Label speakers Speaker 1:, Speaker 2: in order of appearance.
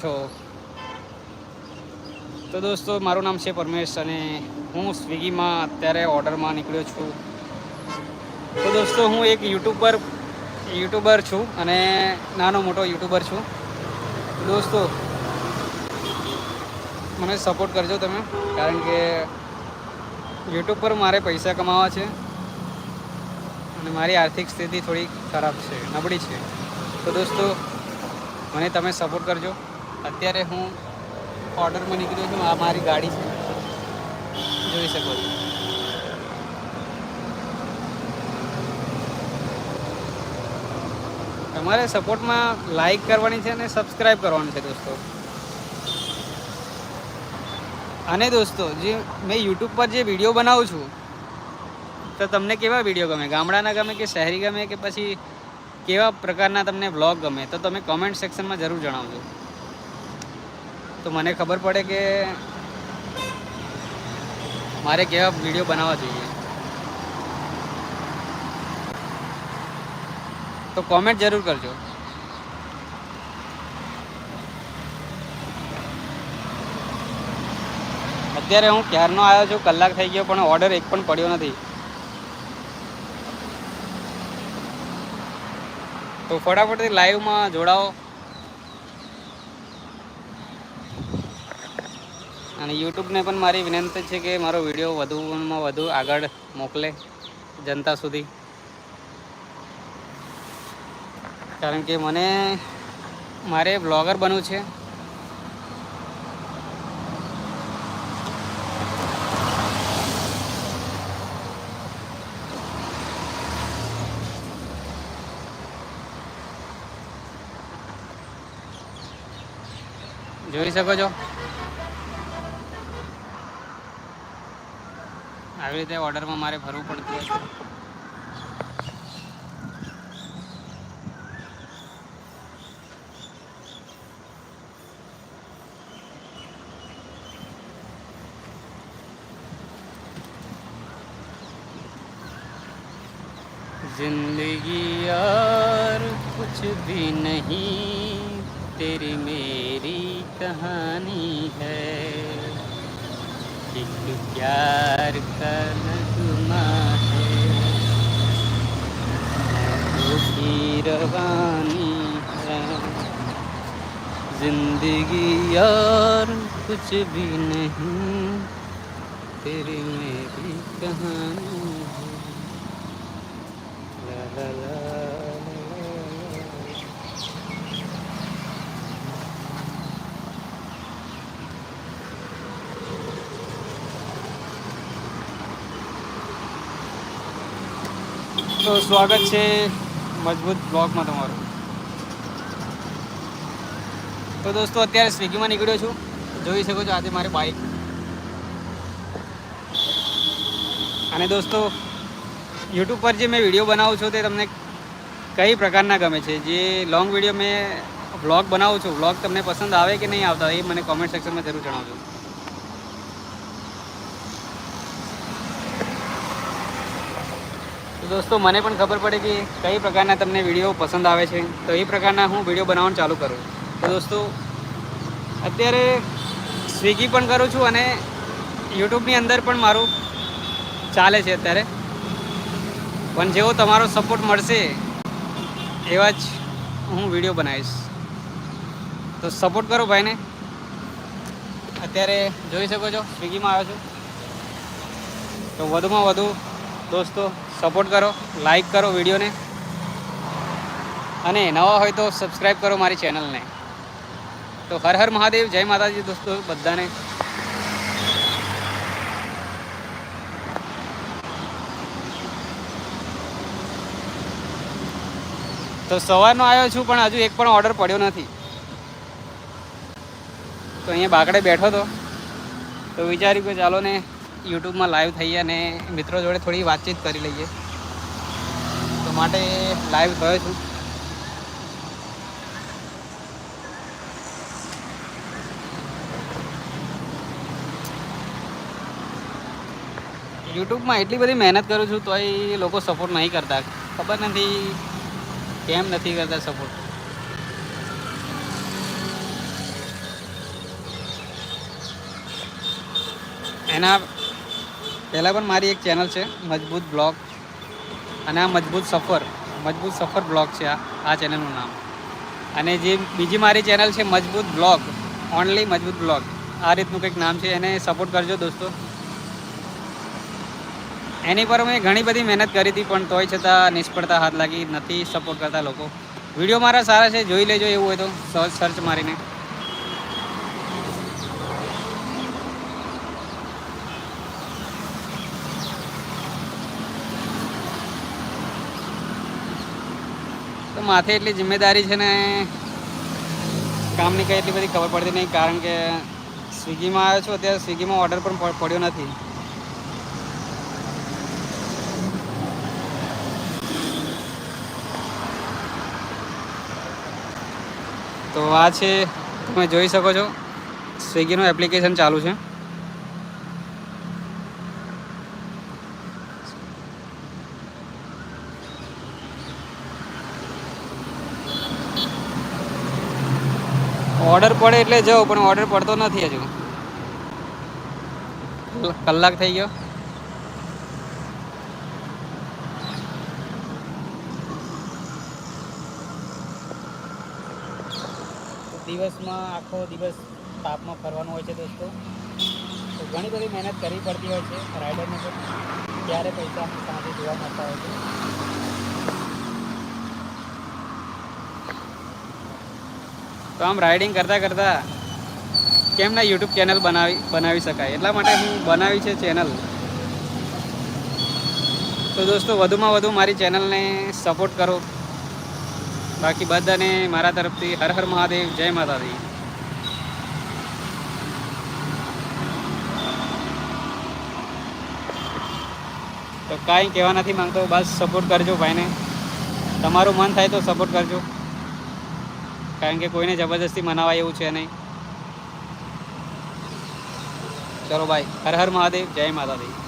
Speaker 1: છો તો દોસ્તો, મારું નામ છે પરમેશ અને હું સ્વિગીમાં અત્યારે ઓર્ડરમાં નીકળ્યો છું. તો દોસ્તો, હું એક યુટ્યુબર યુટ્યુબર છું અને નાનો મોટો યુટ્યુબર છું. દોસ્તો, મને સપોર્ટ કરજો તમે, કારણ કે યુટ્યુબ પર મારે પૈસા કમાવા છે અને મારી આર્થિક સ્થિતિ થોડી ખરાબ છે, નબળી છે. તો દોસ્તો, મને તમે સપોર્ટ કરજો. અત્યારે હું ઓર્ડરમાં નીકળ્યો છું, આ મારી ગાડી છે. જોઈ શકો છો. તમારે સપોર્ટમાં લાઈક કરવાની છે અને સબસ્ક્રાઈબ કરવાનું છે દોસ્તો. અને દોસ્તો, જે મેં યુટ્યુબ પર જે વીડિયો બનાવું છું, તો તમને કેવા વીડિયો ગમે? ગામડાના ગમે કે શહેરી ગમે કે પછી કેવા પ્રકારના તમને વ્લોગ ગમે? તો તમે કોમેન્ટ સેક્શનમાં જરૂર જણાવજો. તો મને ખબર પડે કે મારે કેવા વીડિયો બનાવવા જોઈએ. તો કોમેન્ટ જરૂર કરજો. અત્યારે હું ક્યારનો આવ્યો છું, કલાક થઈ ગયો, પણ ઓર્ડર એક પણ પડ્યો નથી. તો ફટાફટથી લાઈવમાં જોડાઓ. અને યુટ્યુબને પણ મારી વિનંતી છે કે મારો વીડિયો વધુમાં વધુ આગળ મોકલે જનતા સુધી. કારણ કે મને, મારે બ્લોગર બનવું છે. જોઈ શકો છો? આવી રીતે ઓર્ડરમાં મારે ભરવું પડતું હોય છે जिंदगी यार कुछ भी नहीं तेरी मेरी कहानी है एक प्यार का नगमा है मौतों की रवानी है जिंदगी यार कुछ भी नहीं तेरी मेरी कहानी है ला ला ला ला તો સ્વાગત છે મજબૂત બ્લોગમાં તમારું. તો દોસ્તો, અત્યારે સ્વિગીમાં નીકળ્યો છું. જોઈ શકો છો, આજે મારી બાઇક અને દોસ્તો યુટ્યુબ પર જે મેં વીડિયો બનાવું છું તે તમને કઈ પ્રકારના ગમે છે? જે લોંગ વીડિયો મેં વ્લોગ બનાવું છું વ્લોગ તમને પસંદ આવે કે નહીં આવતા, એ મને કોમેન્ટ સેક્શનમાં જરૂર જણાવજો. દોસ્તો, મને પણ ખબર પડે કે કઈ પ્રકારના તમને વીડિયો પસંદ આવે છે. તો એ પ્રકારના હું વીડિયો બનાવવાનું ચાલુ કરું. તો દોસ્તો, અત્યારે સ્વિગી પણ કરું છું અને યુટ્યુબની અંદર પણ મારું ચાલે છે અત્યારે. પણ જેવો તમારો સપોર્ટ મળશે, એવા જ હું વીડિયો બનાવીશ. તો સપોર્ટ કરો ભાઈને. અત્યારે જોઈ શકો છો, સ્વિગીમાં આવ્યો છું. તો વધુમાં વધુ દોસ્તો સપોર્ટ કરો લાઈક કરો વિડીયોને. અને નવા હોય તો સબસ્ક્રાઈબ કરો મારી ચેનલને તો હર હર મહાદેવ, જય માતાજી દોસ્તો બધાને. તો સવારનો આવ્યો છું, પણ હજુ એક પણ ઓર્ડર પડ્યો નથી. તો અહીંયા બાકડે બેઠો હતો તો વિચાર્યું કે ચાલો ને યુટ્યુબમાં લાઈવ થઈએ અને મિત્રો જોડે થોડી વાતચીત કરી લઈએ. તો માટે લાઈવ થયો છું. યુટ્યુબમાં એટલી બધી મહેનત કરું છું તોય લોકો સપોર્ટ નહીં કરતા. ખબર નથી કેમ નથી કરતા સપોર્ટ એના પહેલાં પણ મારી એક ચેનલ છે, મજબૂત બ્લોગ. અને આ મજબૂત સફર મજબૂત સફર બ્લોગ છે આ આ ચેનલનું નામ. અને જે બીજી મારી ચેનલ છે, મજબૂત બ્લોગ ઓનલી મજબૂત બ્લોગ. આ રીતનું કંઈક નામ છે, એને સપોર્ટ કરજો દોસ્તો. એની પર મેં ઘણી બધી મહેનત કરી હતી, પણ તોય છતાં નિષ્ફળતા હાથ લાગી, નથી સપોર્ટ કરતા લોકો. વીડિયો મારા સારા છે, જોઈ લેજો, એવું હોય તો સર્ચ મારીને. તો માથે એટલી જિમ્મેદારી છે ને કામની કંઈ એટલી બધી ખબર પડતી નહીં, કારણ કે સ્વિગીમાં આવ્યો છું અત્યારે સ્વિગીમાં ઓર્ડર પણ પડ્યો નથી. તો આ છે, તમે જોઈ શકો છો, સ્વિગીનું એપ્લિકેશન ચાલુ છે. ઓર્ડર પડે એટલે જાઉં, પણ ઓર્ડર પડતો નથી હજુ. કલાક થઈ ગયો. દિવસમાં આખો દિવસ તાપમાં ફરવાનું હોય છે દોસ્તો. તો ઘણી બધી મહેનત કરવી પડતી હોય છે રાઇડરને પણ ત્યારે પૈસા સાંજે જોવા મળતા હોય છે. તો આમ રાઇડિંગ કરતાં કરતાં કેમ ના યુટ્યુબ ચેનલ બનાવી બનાવી શકાય? એટલા માટે હું બનાવી છે ચેનલ તો દોસ્તો, વધુમાં વધુ મારી ચેનલને સપોર્ટ કરો. બાકી બધાને મારા તરફથી હર હર મહાદેવ, જય માતાજી. તો કાંઈ કહેવા નથી માંગતો, બસ સપોર્ટ કરજો ભાઈને. તમારું મન થાય તો સપોર્ટ કરજો. કારણ કે કોઈને જબરદસ્તી મનાવાય એવું છે નહીં. ચલો ભાઈ હર હર મહાદેવ. જય માતાજી.